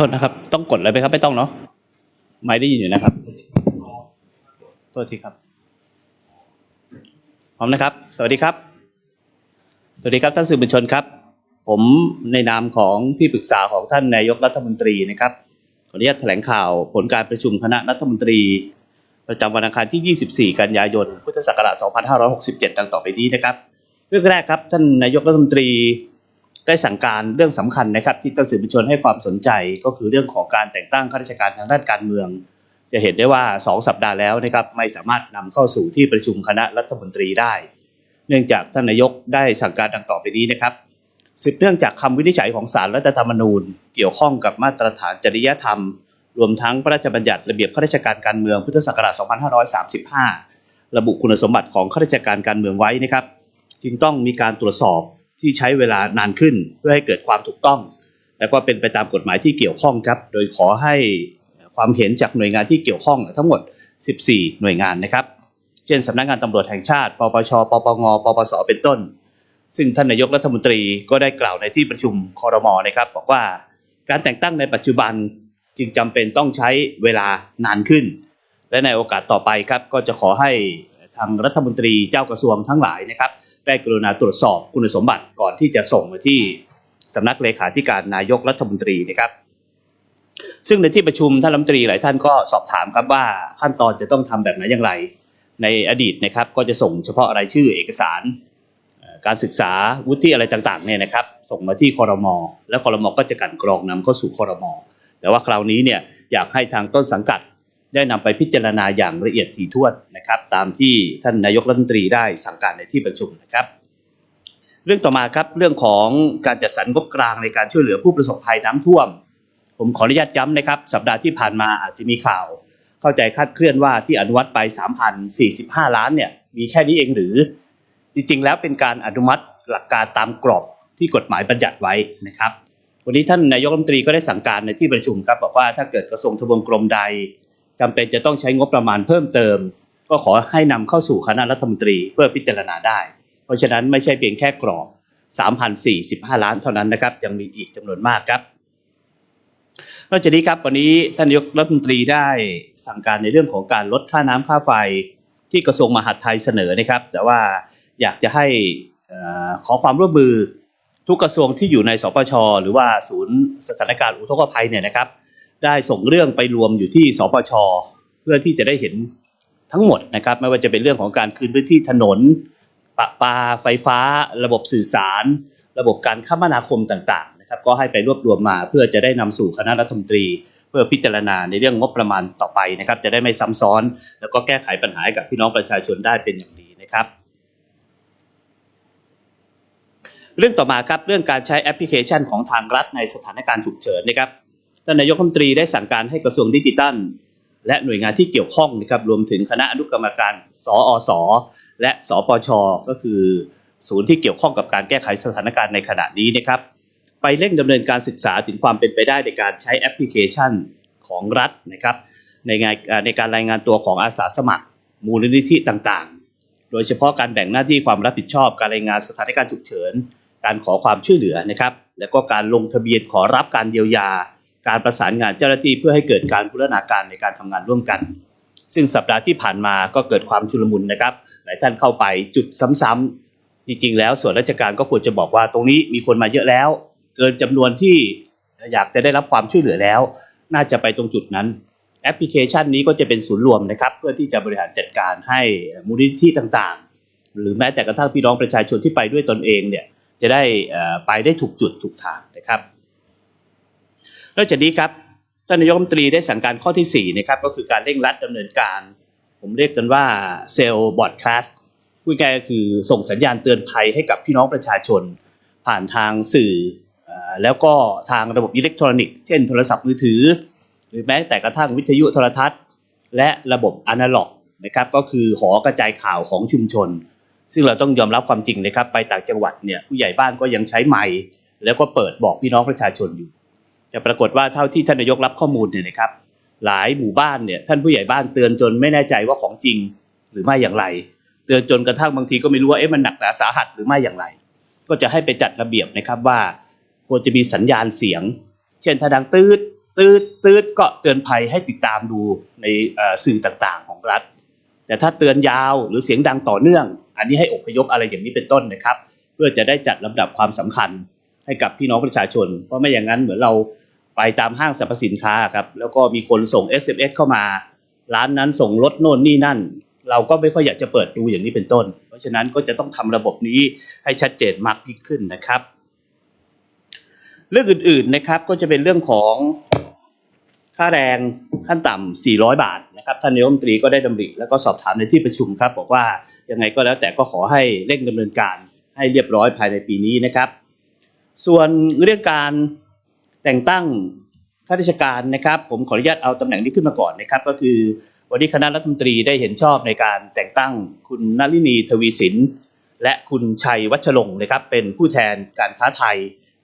ทษนะครับ ต้องกดอะไรไหมครับ ไม่ต้องเนาะไม่ได้ยินอยู่นะครับโทษทีครับพร้อมนะครับ สวัสดีครับ สวัสดีครับท่านสื่อมวลชนครับ ผมในนามของที่ปรึกษาของท่านนายกรัฐมนตรีนะครับขออนุญาตแถลงข่าวผลการประชุมคณะรัฐมนตรี ประจำวันอังคารที่ 24 กันยายน พุทธศักราช 2567 ดังต่อไปนี้นะครับ เรื่องแรกครับ ท่านนายกรัฐมนตรี ได้สั่งการเรื่องสำคัญนะครับ ที่ท่านสื่อมวลชนให้ความสนใจก็คือเรื่องของการแต่งตั้งข้าราชการทางด้านการเมือง จะเห็นได้ว่า 2 สัปดาห์แล้วนะครับไม่สามารถนำเข้าสู่ที่ประชุมคณะรัฐมนตรีได้ เนื่องจากท่านนายกได้สั่งการดังต่อไปนี้นะครับสืบเนื่องจากคำวินิจฉัยของศาลรัฐธรรมนูญ เกี่ยวข้องกับมาตรฐานจริยธรรม รวมทั้งพระราชบัญญัติระเบียบข้าราชการการเมืองพุทธศักราช 2535 ระบุคุณสมบัติของข้าราชการการเมืองไว้นะครับ จึงต้องมีการตรวจสอบ ที่ใช้เวลานานขึ้นเพื่อให้เกิดความถูกต้อง และก็เป็นไปตามกฎหมายที่เกี่ยวข้องครับ โดยขอให้ความเห็นจากหน่วยงานที่เกี่ยวข้องทั้งหมด 14 หน่วยงานนะครับ เช่นสำนักงานตำรวจแห่งชาติ ปปช ปปง ปปส เป็นต้น ซึ่งท่านนายกรัฐมนตรีก็ได้กล่าวในที่ประชุมคอรมอนะครับ บอกว่าการแต่งตั้งในปัจจุบันจึงจำเป็นต้องใช้เวลานานขึ้น และในโอกาสต่อไปครับก็จะขอให้ทางรัฐมนตรีเจ้ากระทรวงทั้งหลายนะครับ ได้กรุณาตรวจสอบคุณสมบัติก่อนที่จะส่งมาที่สำนักเลขาธิการนายกรัฐมนตรีนะครับซึ่งในที่ประชุมท่านรัฐมนตรีหลายท่านก็สอบถามครับว่าขั้นตอนจะต้องทำแบบไหนอย่างไร ในอดีตนะครับก็จะส่งเฉพาะรายชื่อเอกสาร การศึกษาวุฒิอะไรต่างๆเนี่ยนะครับ ส่งมาที่คอรมอแล้วคอรมอก็จะกันกรองนำเข้าสู่คอรมอแต่ว่าคราวนี้เนี่ยอยากให้ทางต้นสังกัด ได้นำไปพิจารณาอย่างละเอียดถี่ถ้วนนะครับ ตามที่ท่านนายกรัฐมนตรีได้สั่งการในที่ประชุมนะครับ เรื่องต่อมาครับเรื่องของการจัดสรรงบกลางในการช่วยเหลือผู้ประสบภัยน้ำท่วม ผมขออนุญาตย้ำนะครับ สัปดาห์ที่ผ่านมาอาจจะมีข่าว เข้าใจคาดเคลื่อนว่าที่อนุมัติไป 3,045 ล้านเนี่ยมีแค่นี้เองหรือ จริงๆ แล้วเป็นการอนุมัติหลักการตามกรอบที่กฎหมายบัญญัติไว้นะครับวันนี้ท่านนายกรัฐมนตรีก็ได้สั่งการในที่ประชุมครับบอกว่าถ้าเกิดกระทรวงทบวงกรมใด จำเป็นจะต้องใช้งบประมาณเพิ่มเติม ก็ขอให้นำเข้าสู่คณะรัฐมนตรีเพื่อพิจารณาได้ เพราะฉะนั้นไม่ใช่เพียงแค่กรอบ 3,045 ล้านเท่านั้นนะครับ ยังมีอีกจำนวนมากครับนอกจากนี้ครับวันนี้ท่านนายกรัฐมนตรีได้สั่งการในเรื่องของการลดค่าน้ำค่าไฟที่กระทรวงมหาดไทยเสนอนะครับ แต่ว่าอยากจะให้ขอความร่วมมือทุกกระทรวงที่อยู่ในสปชหรือว่าศูนย์สถานการณ์อุทกภัยเนี่ยนะครับ ได้ส่งเรื่องไปรวมอยู่ที่สปชเพื่อที่จะได้เห็นทั้งหมดนะครับ ไม่ว่าจะเป็นเรื่องของการคืนพื้นที่ถนนประปาไฟฟ้า ระบบสื่อสาร ระบบการคมนาคมต่างๆนะครับ ก็ให้ไปรวบรวมมาเพื่อจะได้นำสู่คณะรัฐมนตรี เพื่อพิจารณาในเรื่องงบประมาณต่อไปนะครับ จะได้ไม่ซ้ำซ้อน แล้วก็แก้ไขปัญหากับพี่น้องประชาชนได้เป็นอย่างดีนะครับ เรื่องต่อมาครับเรื่องการใช้แอปพลิเคชันของทางรัฐในสถานการณ์ฉุกเฉินนะครับ ท่านนายกรัฐมนตรีได้สั่งการให้กระทรวงดิจิทัล และหน่วยงานที่เกี่ยวข้องนะครับรวมถึงคณะอนุกรรมการสออสและสปชก็คือศูนย์ที่เกี่ยวข้องกับการแก้ไขสถานการณ์ในขณะนี้นะครับ ไปเร่งดำเนินการศึกษาถึงความเป็นไปได้ในการใช้แอปพลิเคชันของรัฐนะครับในงานในการรายงานตัวของอาสาสมัคร มูลนิธิต่างๆ โดยเฉพาะการแบ่งหน้าที่ความรับผิดชอบการรายงานสถานการณ์ฉุกเฉิน การขอความช่วยเหลือนะครับ แล้วก็การลงทะเบียนขอรับการเยียวยา การประสานงานเจ้าหน้าที่เพื่อให้เกิดการบูรณาการในการทำงานร่วมกัน ซึ่งสัปดาห์ที่ผ่านมาก็เกิดความชุลมุนนะครับหลายท่านเข้าไปจุดซ้ำๆจริงๆ แล้วส่วนราชการก็ควรจะบอกว่าตรงนี้มีคนมาเยอะแล้ว เกินจำนวนที่อยากจะได้รับความช่วยเหลือแล้ว น่าจะไปตรงจุดนั้นแอปพลิเคชันนี้ก็จะเป็นศูนย์รวมนะครับเพื่อที่จะบริหารจัดการให้มูลนิธิต่างๆ หรือแม้แต่กระทั่งพี่น้องประชาชนที่ไปด้วยตนเองเนี่ยจะได้ไปได้ถูกจุดถูกทางนะครับ นอกจากนี้ครับท่านนายกรัฐมนตรีได้สั่งการข้อที่4นะครับก็คือการเร่งรัดดำเนินการ ผมเรียกกันว่าเซลล์บอดคาสต์พูดง่ายก็คือส่งสัญญาณเตือนภัยให้กับพี่น้องประชาชน ผ่านทางสื่อ แล้วก็ทางระบบอิเล็กทรอนิกส์เช่นโทรศัพท์มือถือ หรือแม้แต่กระทั่งวิทยุโทรทัศน์ และระบบอนาล็อกนะครับก็คือหอกระจายข่าวของชุมชน ซึ่งเราต้องยอมรับความจริงนะครับ ไปต่างจังหวัดเนี่ยผู้ใหญ่บ้านก็ยังใช้ไมค์แล้วก็เปิดบอกพี่น้องประชาชนอยู่ แต่ปรากฏว่าเท่าที่ท่านนายกรับข้อมูลเนี่ยนะครับ หลายหมู่บ้านเนี่ยท่านผู้ใหญ่บ้านเตือนจนไม่แน่ใจว่าของจริงหรือไม่อย่างไร เตือนจนกระทั่งบางทีก็ไม่รู้ว่าเอ๊ะมันหนักหนาสาหัสหรือไม่อย่างไร ก็จะให้ไปจัดระเบียบนะครับว่าควรจะมีสัญญาณเสียง เช่นถ้าดังตืดตืดตืดก็เตือนภัยให้ติดตามดูในสื่อต่างๆ ของรัฐ แต่ถ้าเตือนยาวหรือเสียงดังต่อเนื่อง อันนี้ให้อพยพอะไรอย่างนี้เป็นต้นนะครับ เพื่อจะได้จัดลำดับความสำคัญ ให้กับพี่น้องประชาชน เพราะไม่อย่างนั้นเหมือนเราไปตามห้างสรรพสินค้าครับแล้วก็มีคนส่ง SMS เข้ามา ร้านนั้นส่งรถโน่นนี่นั่น เราก็ไม่ค่อยอยากจะเปิดดูอย่างนี้เป็นต้น เพราะฉะนั้นก็จะต้องทำระบบนี้ให้ชัดเจนมากยิ่งขึ้นนะครับ เรื่องอื่นๆนะครับก็จะเป็นเรื่องของค่าแรงขั้นต่ำ400 บาทนะครับท่านนายกรัฐมนตรีก็ได้ดำริแล้วก็สอบถามในที่ประชุมครับ บอกว่ายังไงก็แล้วแต่ก็ขอให้เร่งดำเนินการให้เรียบร้อยภายในปีนี้นะครับ ส่วนเรื่องการแต่งตั้งข้าราชการนะครับ ผมขออนุญาตเอาตำแหน่งนี้ขึ้นมาก่อนนะครับ ก็คือวันนี้คณะรัฐมนตรีได้เห็นชอบในการแต่งตั้งคุณนลินีทวีสิน และคุณชัยวัชรงค์นะครับ เป็นผู้แทนการค้าไทย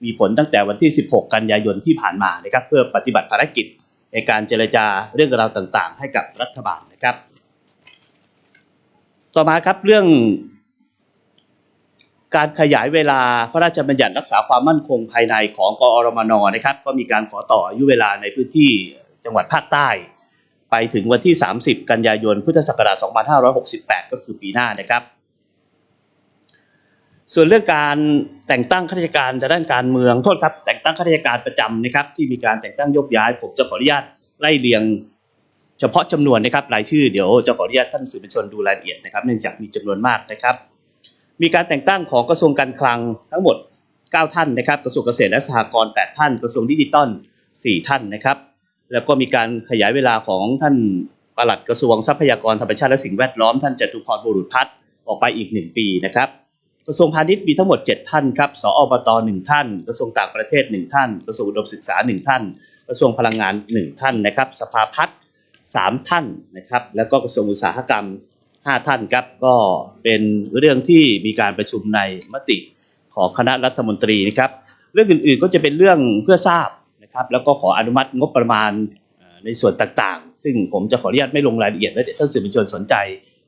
มีผลตั้งแต่วันที่ 16 กันยายนที่ผ่านมานะครับ เพื่อปฏิบัติภารกิจในการเจรจาเรื่องราวต่างๆ ให้กับรัฐบาลนะครับ ต่อมาครับเรื่อง การขยายเวลาพระราชบัญญัติรักษาความมั่นคงภายในของกอรมนนะครับ ก็มีการขอต่ออายุเวลาในพื้นที่จังหวัดภาคใต้ ไปถึงวันที่ 30 กันยายนพุทธศักราช2568 ก็คือปีหน้านะครับ ส่วนเรื่องการแต่งตั้งข้าราชการทางด้านการเมืองโทษครับแต่งตั้งข้าราชการประจำนะครับ ที่มีการแต่งตั้งยกย้าย ผมจะขออนุญาตไล่เรียงเฉพาะจำนวนนะครับรายชื่อเดี๋ยวจะขออนุญาตท่านสื่อมวลชนดูรายละเอียดนะครับ เนื่องจากมีจำนวนมากนะครับ มีการแต่งตั้งของกระทรวงการคลังทั้งหมด 9 ท่านนะครับกระทรวงเกษตรและสหกรณ์8ท่าน กระทรวงดิจิทัล4ท่านนะครับ แล้วก็มีการขยายเวลาของท่านปลัดกระทรวงทรัพยากรธรรมชาติและสิ่งแวดล้อมท่านจตุพรบุรุษพัฒน์ออกไปอีก 1 ปีนะครับกระทรวงพาณิชย์มีทั้งหมด 7 ท่านครับ สอบตหนึ่งท่าน กระทรวงต่างประเทศ 1 ท่าน กระทรวงอุดมศึกษา 1 ท่าน กระทรวงพลังงาน 1 ท่านนะครับ สภาพัฒน์3ท่านนะครับ แล้วก็กระทรวงอุตสาหกรรม 5ท่านครับก็เป็นเรื่องที่มีการประชุมในมติของคณะรัฐมนตรีนะครับ เรื่องอื่นๆก็จะเป็นเรื่องเพื่อทราบนะครับ แล้วก็ขออนุมัติงบประมาณในส่วนต่างๆ ซึ่งผมจะขออนุญาตไม่ลงรายละเอียดแล้วเดี๋ยวท่านสื่อมวลชนสนใจ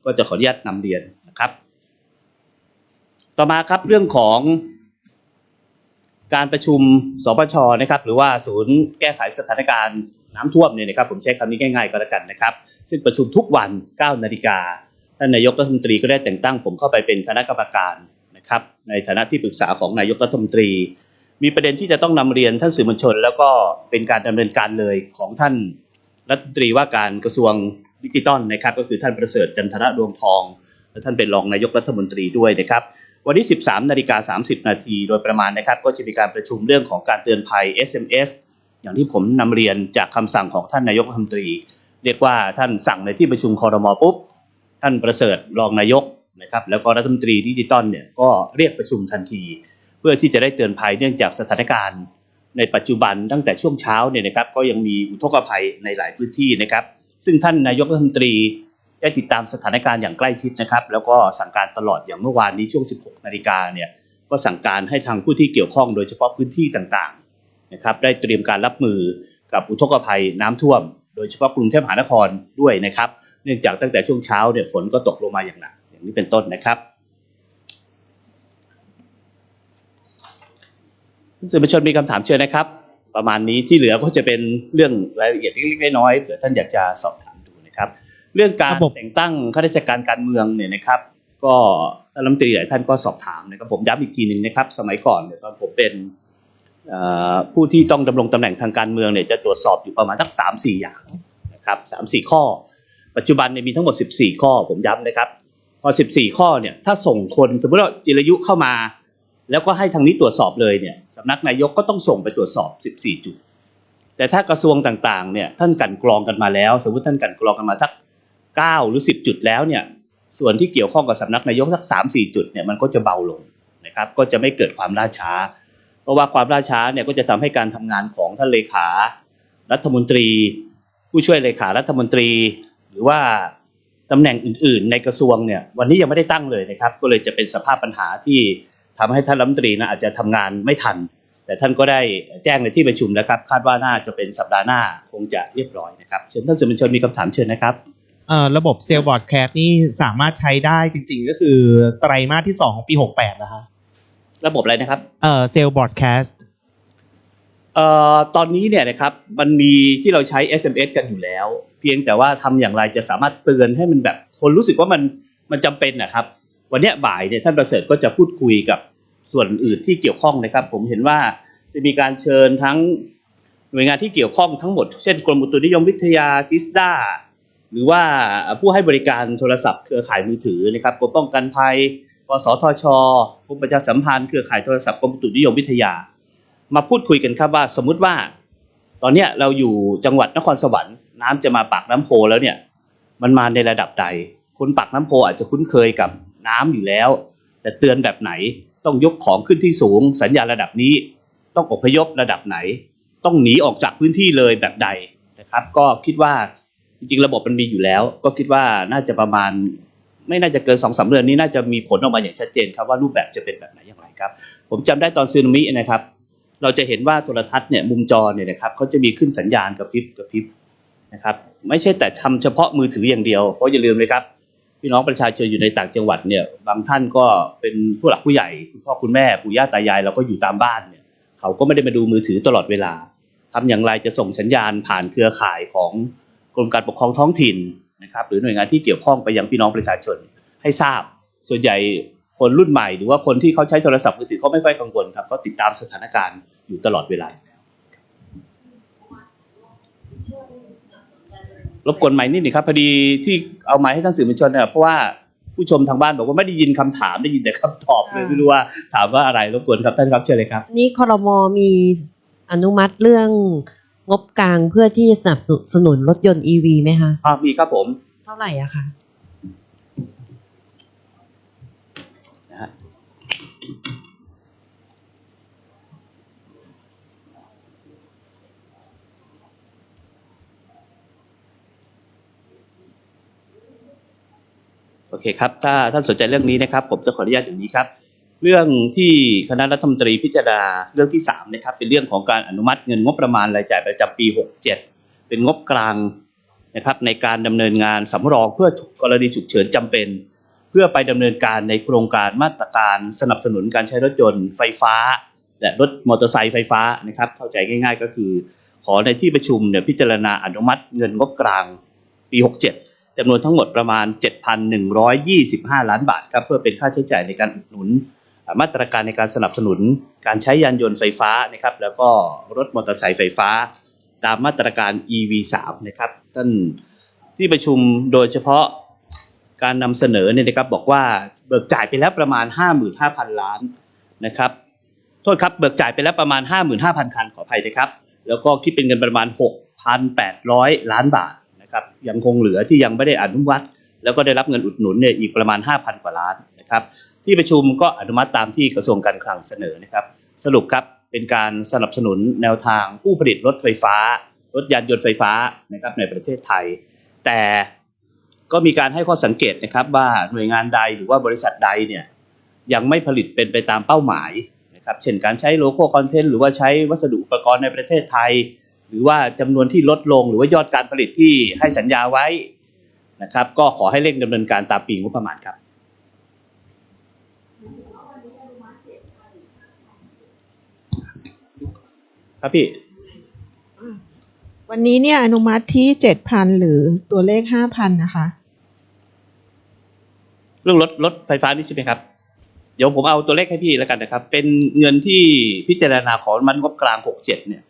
ก็จะขออนุญาตนำเรียนนะครับ ต่อมาครับเรื่องของการประชุมสปชนะครับ หรือว่าศูนย์แก้ไขสถานการณ์น้ำท่วมเนี่ยนะครับผมใช้คำนี้ง่ายๆก็แล้วกันนะครับ ซึ่งประชุมทุกวัน 9 นาฬิกา ท่านนายกรัฐมนตรีก็ได้แต่งตั้งผมเข้าไปเป็นคณะกรรมการนะครับในฐานะที่ปรึกษาของนายกรัฐมนตรี มีประเด็นที่จะต้องนำเรียนท่านสื่อมวลชน แล้วก็เป็นการดำเนินการเลยของท่านรัฐมนตรีว่าการกระทรวงดิจิทัลนะครับ ก็คือท่านประเสริฐจันทระดวงทองและท่านเป็นรองนายกรัฐมนตรีด้วยนะครับวันที่ 13 นาฬิกา 30 นาทีโดยประมาณนะครับ ก็จะมีการประชุมเรื่องของการเตือนภัย SMS อย่างที่ผมนำเรียนจากคำสั่งของท่านนายกรัฐมนตรี เรียกว่าท่านสั่งในที่ประชุมคอรมอปุ๊บ ท่านประเสริฐรองนายกนะครับแล้วก็รัฐมนตรีดิจิตอลเนี่ยก็เรียกประชุมทันที เพื่อที่จะได้เตือนภัยเนื่องจากสถานการณ์ ในปัจจุบันตั้งแต่ช่วงเช้าเนี่ยนะครับก็ยังมีอุทกภัยในหลายพื้นที่นะครับ ซึ่งท่านนายกรัฐมนตรีได้ติดตามสถานการณ์อย่างใกล้ชิดนะครับ แล้วก็สั่งการตลอดอย่างเมื่อวานนี้ช่วง 16 นาฬิกาเนี่ยก็สั่งการให้ทางผู้ที่เกี่ยวข้องโดยเฉพาะพื้นที่ต่างๆนะครับได้เตรียมการรับมือกับอุทกภัยน้ำท่วม โดยเฉพาะกรุงเทพมหานครด้วยนะครับ เนื่องจากตั้งแต่ช่วงเช้าเนี่ยฝนก็ตกลงมาอย่างหนักอย่างนี้เป็นต้นนะครับสื่อมวลชนมีคำถามเชิญนะครับ ประมาณนี้ที่เหลือก็จะเป็นเรื่องรายละเอียดเล็กๆน้อยๆเผื่อท่านอยากจะสอบถามดูนะครับ เรื่องการระบบแต่งตั้งข้าราชการการเมืองเนี่ยนะครับ ก็ท่านรัฐมนตรีหลายท่านก็สอบถามนะครับผมย้ำอีกทีหนึ่งนะครับ สมัยก่อนเนี่ยตอนผมเป็นเอ่อ ผู้ที่ต้องดำรงตำแหน่งทางการเมืองเนี่ยจะตรวจสอบอยู่ประมาณทั้งสามสี่อย่างนะครับสามสี่ข้อ ปัจจุบันเนี่ยมีทั้งหมด 14 ข้อผมย้ำนะครับพอ 14 ข้อเนี่ยถ้าส่งคนสมมติว่าจิรยุเข้ามา แล้วก็ให้ทางนี้ตรวจสอบเลยเนี่ยสำนักนายกก็ต้องส่งไปตรวจสอบ 14 จุด แต่ถ้ากระทรวงต่างๆเนี่ยท่านกันกรองกันมาแล้ว สมมติท่านกันกรองกันมาสัก 9 หรือ 10 จุดแล้วเนี่ยส่วนที่เกี่ยวข้องกับสำนักนายกสัก 3-4 จุดเนี่ยมันก็จะเบาลงนะครับก็จะไม่เกิดความล่าช้า ราะว่าความล่าช้าเนี่ยก็จะทำให้การทำงานของท่านเลขารัฐมนตรี ผู้ช่วยเลขารัฐมนตรี หรือว่าตำแหน่งอื่น ๆ ในกระทรวงเนี่ยวันนี้ยังไม่ได้ตั้งเลยนะครับ ก็เลยจะเป็นสภาพปัญหาที่ทำให้ท่านรัฐมนตรีนะอาจจะทำงานไม่ทัน แต่ท่านก็ได้แจ้งในที่ประชุมนะครับ คาดว่าน่าจะเป็นสัปดาห์หน้าคงจะเรียบร้อยนะครับเชิญท่านสื่อมวลชนมีคำถามเชิญนะครับระบบเซลล์บอร์ดแคสนี่สามารถใช้ได้จริง ๆ ก็คือไตรมาสที่2ของปี 68 นะคะ ระบบอะไรนะครับเอ่อเซลล์บอร์ดแคสเอ่อตอนนี้เนี่ยนะครับมันมีที่เราใช้ SMS กันอยู่แล้ว เพียงแต่ว่าทำอย่างไรจะสามารถเตือนให้มันแบบคนรู้สึกว่ามันมันจำเป็นนะครับ วันเนี้ยบ่ายเนี่ยท่านประเสริฐก็จะพูดคุยกับส่วนอื่นที่เกี่ยวข้องนะครับ ผมเห็นว่าจะมีการเชิญทั้งหน่วยงานที่เกี่ยวข้องทั้งหมด เช่นกรมอุตุนิยมวิทยาจิสดาหรือว่าผู้ให้บริการโทรศัพท์เครือข่ายมือถือนะครับกรมป้องกันภัย กสทชกรมประชาสัมพันธ์เครือข่ายโทรศัพท์กรมตุนิยมวิทยา มาพูดคุยกันครับว่าสมมุติว่า ตอนเนี้ยเราอยู่จังหวัดนครสวรรค์น้ำจะมาปากน้ำโพแล้วเนี่ย มันมาในระดับใด คนปากน้ำโพอาจจะคุ้นเคยกับน้ำอยู่แล้ว แต่เตือนแบบไหนต้องยกของขึ้นที่สูง สัญญาณระดับนี้ ต้องอพยพระดับไหน ต้องหนีออกจากพื้นที่เลยแบบใดนะครับ ก็คิดว่าจริงๆระบบมันมีอยู่แล้ว ก็คิดว่าน่าจะประมาณ ไม่น่าจะเกินสองสามเดือนนี้น่าจะมีผลออกมาอย่างชัดเจนครับว่ารูปแบบจะเป็นแบบไหนอย่างไรครับ ผมจำได้ตอนซึนามินะครับ เราจะเห็นว่าโทรทัศน์เนี่ยมุมจอเนี่ยนะครับเขาจะมีขึ้นสัญญาณกระพริบกระพริบนะครับไม่ใช่แต่ทำเฉพาะมือถืออย่างเดียว เพราะอย่าลืมเลยครับพี่น้องประชาชนอยู่ในต่างจังหวัดเนี่ยบางท่านก็เป็นผู้หลักผู้ใหญ่คุณพ่อคุณแม่ปู่ย่าตายายเราก็อยู่ตามบ้านเนี่ยเขาก็ไม่ได้มาดูมือถือตลอดเวลาทำอย่างไรจะส่งสัญญาณผ่านเครือข่ายของกรมการปกครองท้องถิ่น นะครับหรือหน่วยงานที่เกี่ยวข้องไปยังพี่น้องประชาชนให้ทราบ ส่วนใหญ่คนรุ่นใหม่หรือว่าคนที่เขาใช้โทรศัพท์มือถือเขาไม่ค่อยกังวลครับก็ติดตามสถานการณ์อยู่ตลอดเวลารบกวนไมค์นิดหนึงครับพอดีที่เอาไมค์ให้ท่านสื่อมวลชนเนี่ยเพราะว่าผู้ชมทางบ้านบอกว่าไม่ได้ยินคำถามได้ยินแต่คำตอบเลยอ่าไม่รู้ว่าถามว่าอะไรรบกวนครับท่านครับเชิญเลยครับ นี่คอรมอมีอนุมัติเรื่อง งบกลางเพื่อที่จะสนับสนุนรถยนต์ EV ไหมคะ อ่ามีครับผมเท่าไหร่อะคะนะฮะโอเคครับ ถ้าท่านสนใจเรื่องนี้นะครับ ผมจะขออนุญาตอย่างนี้ครับ เรื่องที่คณะรัฐมนตรีพิจารณาเรื่องที่3นะครับเป็นเรื่องของการอนุมัติเงินงบประมาณรายจ่ายประจำปี 67 เป็นงบกลางนะครับในการดำเนินงานสำรองเพื่อกรณีฉุกเฉินจำเป็น เพื่อไปดำเนินการในโครงการมาตรการสนับสนุนการใช้รถยนต์ไฟฟ้า และรถมอเตอร์ไซค์ไฟฟ้านะครับเข้าใจง่าย ๆ ก็คือ ขอในที่ประชุมเนี่ยพิจารณาอนุมัติเงินงบกลางปี 67จำนวนทั้งหมดประมาณ 7,125 ล้านบาทครับเพื่อเป็นค่าใช้จ่ายในการอุดหนุน มาตรการในการสนับสนุนการใช้ยานยนต์ไฟฟ้านะครับแล้วก็รถมอเตอร์ไซค์ไฟฟ้า ตามมาตรการ EV3 นะครับท่านที่ประชุมโดยเฉพาะการนำเสนอเนี่ยนะครับบอกว่าเบิกจ่ายไปแล้วประมาณ 55,000 ล้านนะครับโทษครับเบิกจ่ายไปแล้วประมาณ 55,000 คันขออภัยนะครับ แล้วก็คิดเป็นเงินประมาณ 6,800 ล้านบาทนะครับยังคงเหลือที่ยังไม่ได้อนุมัติแล้วก็ได้รับเงินอุดหนุนเนี่ยอีกประมาณ 5,000 กว่าล้าน นะครับที่ประชุมก็อนุมัติตามที่กระทรวงการคลังเสนอนะครับ สรุปครับเป็นการสนับสนุนแนวทางผู้ผลิตรถไฟฟ้า รถยานยนต์ไฟฟ้านะครับในประเทศไทย แต่ก็มีการให้ข้อสังเกตนะครับว่าหน่วยงานใดหรือว่าบริษัทใดเนี่ยยังไม่ผลิตเป็นไปตามเป้าหมายนะครับเช่นการใช้โลโก้คอนเทนต์หรือว่าใช้วัสดุอุปกรณ์ในประเทศไทย หรือว่าจำนวนที่ลดลงหรือว่ายอดการผลิตที่ให้สัญญาไว้นะครับก็ขอให้เร่งดำเนินการตามปีงบประมาณครับ ครับพี่ วันนี้เนี่ยอนุมัติที่เจ็ดพันหรือตัวเลขห้าพันนะคะ เรื่องรถรถไฟฟ้านี่ใช่ไหมครับ เดี๋ยวผมเอาตัวเลขให้พี่แล้วกันนะครับ เป็นเงินที่พิจารณาของมันงบกลาง67เนี่ย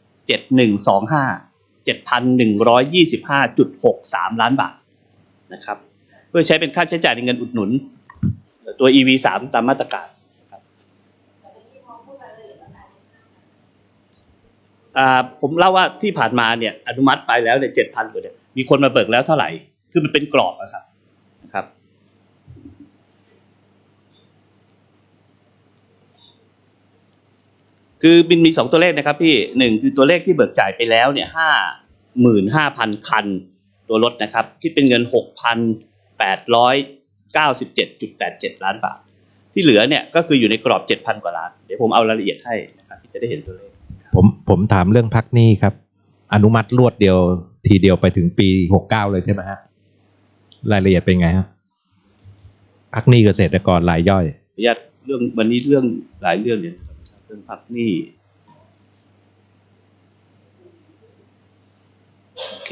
7125 7,125.63ล้านบาทนะครับ เพื่อใช้เป็นค่าใช้จ่ายในเงินอุดหนุน ตัว EV3 ตามมาตรการนะครับอ่า ผมเล่าว่าที่ผ่านมาเนี่ยอนุมัติไปแล้วเนี่ย7,000กว่าเนี่ยมีคนมาเบิกแล้วเท่าไหร่ คือมันเป็นกรอบอะครับนะครับ คือบินมีสองตัวเลขนะครับพี่หนึ่งคือตัวเลขที่เบิกจ่ายไปแล้วเนี่ยห้าหมื่นห้าพันคันตัวรถนะครับคิดเป็นเงินหกพันแปดร้อยเก้าสิบเจ็ดจุดแปดเจ็ดล้านบาท ที่เหลือเนี่ยก็คืออยู่ในกรอบเจ็ดพันกว่าล้าน เดี๋ยวผมเอารายละเอียดให้นะครับจะได้เห็นตัวเลข ผมผมถามเรื่องพักหนี้ครับ อนุมัติรวดเดียว ทีเดียวไปถึงปีหกเก้าเลยใช่ไหมฮะรายละเอียดเป็นไงฮะพักหนี้เกษตรกรรายย่อยยัดเรื่องวันนี้เรื่องหลายเรื่องเนี่ยเรื่องพักหนี้โอเค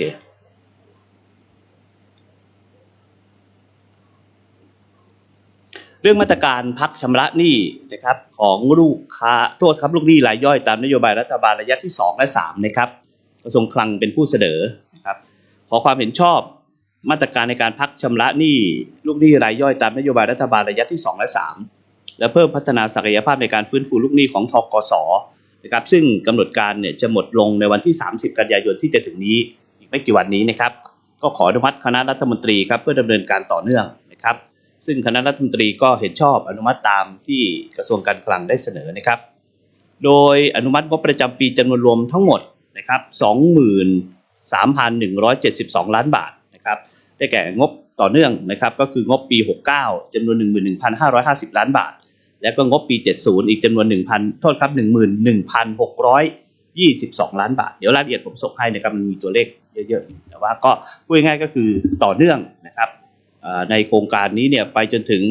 เรื่องมาตรการพักชำระหนี้นะครับของลูกค้าโทษครับลูกหนี้รายย่อยตามนโยบายรัฐบาลระยะที่ 2 และ 3 นะครับกระทรวงคลังเป็นผู้เสนอนะครับขอความเห็นชอบมาตรการในการพักชำระหนี้ลูกหนี้รายย่อยตามนโยบายรัฐบาลระยะที่ 2 และ 3 และเพิ่มพัฒนาศักยภาพในการฟื้นฟูลูกหนี้ของทกสนะครับซึ่งกำหนดการเนี่ยจะหมดลงในวันที่ 30 กันยายนที่จะถึงนี้ อีกไม่กี่วันนี้นะครับ ก็ขออนุมัติคณะรัฐมนตรีครับเพื่อดำเนินการต่อเนื่องนะครับ ซึ่งคณะรัฐมนตรีก็เห็นชอบอนุมัติตามที่กระทรวงการคลังได้เสนอนะครับ โดยอนุมัติงบประจำปีจำนวนรวมทั้งหมดนะครับ23,172 ล้านบาทนะครับได้แก่งบต่อเนื่องนะครับก็คืองบปี 69จำนวน 11,550 ล้านบาท แล้วก็งบปี 70 อีกจำนวน 1,000 โทษครับ 11,622 ล้านบาท เดี๋ยวรายละเอียดผมส่งให้นะครับมันมีตัวเลขเยอะๆแต่ว่าก็พูดง่ายๆก็คือต่อเนื่องนะครับ ในโครงการนี้เนี่ยไปจนถึง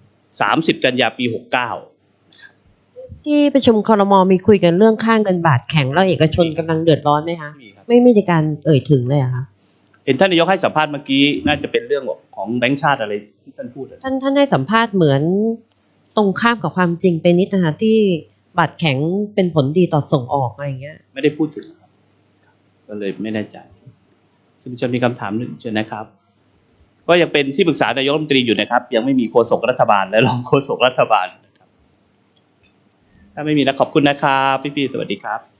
30 กันยาปี 69 ที่ประชุมคอรมอมีคุยกันเรื่องค่างเงินบาทแข็งแล้วเอกชนกำลังเดือดร้อนไหมคะมีครับไม่ไม่มีการเอ่ยถึงเลยเหรอะคะเห็นท่านนายกให้สัมภาษณ์เมื่อกี้น่าจะเป็นเรื่องของแบงก์ชาติอะไรที่ท่านพูดอะท่านท่านให้สัมภาษณ์เหมือนตรงข้ามกับความจริงไปนิดนะคะที่บาทแข็งเป็นผลดีต่อส่งออกอะไรอย่างเงี้ย ไม่ได้พูดถึงครับ ก็เลยไม่แน่ใจซึ่งจะมีคำถามหนึ่งเชิญนะครับ ก็ยังเป็นที่ปรึกษานายกรัฐมนตรีอยู่นะครับ ยังไม่มีโฆษกรัฐบาล และรองโฆษกรัฐบาล ถ้าไม่มีแล้วขอบคุณนะครับ พี่ๆสวัสดีครับ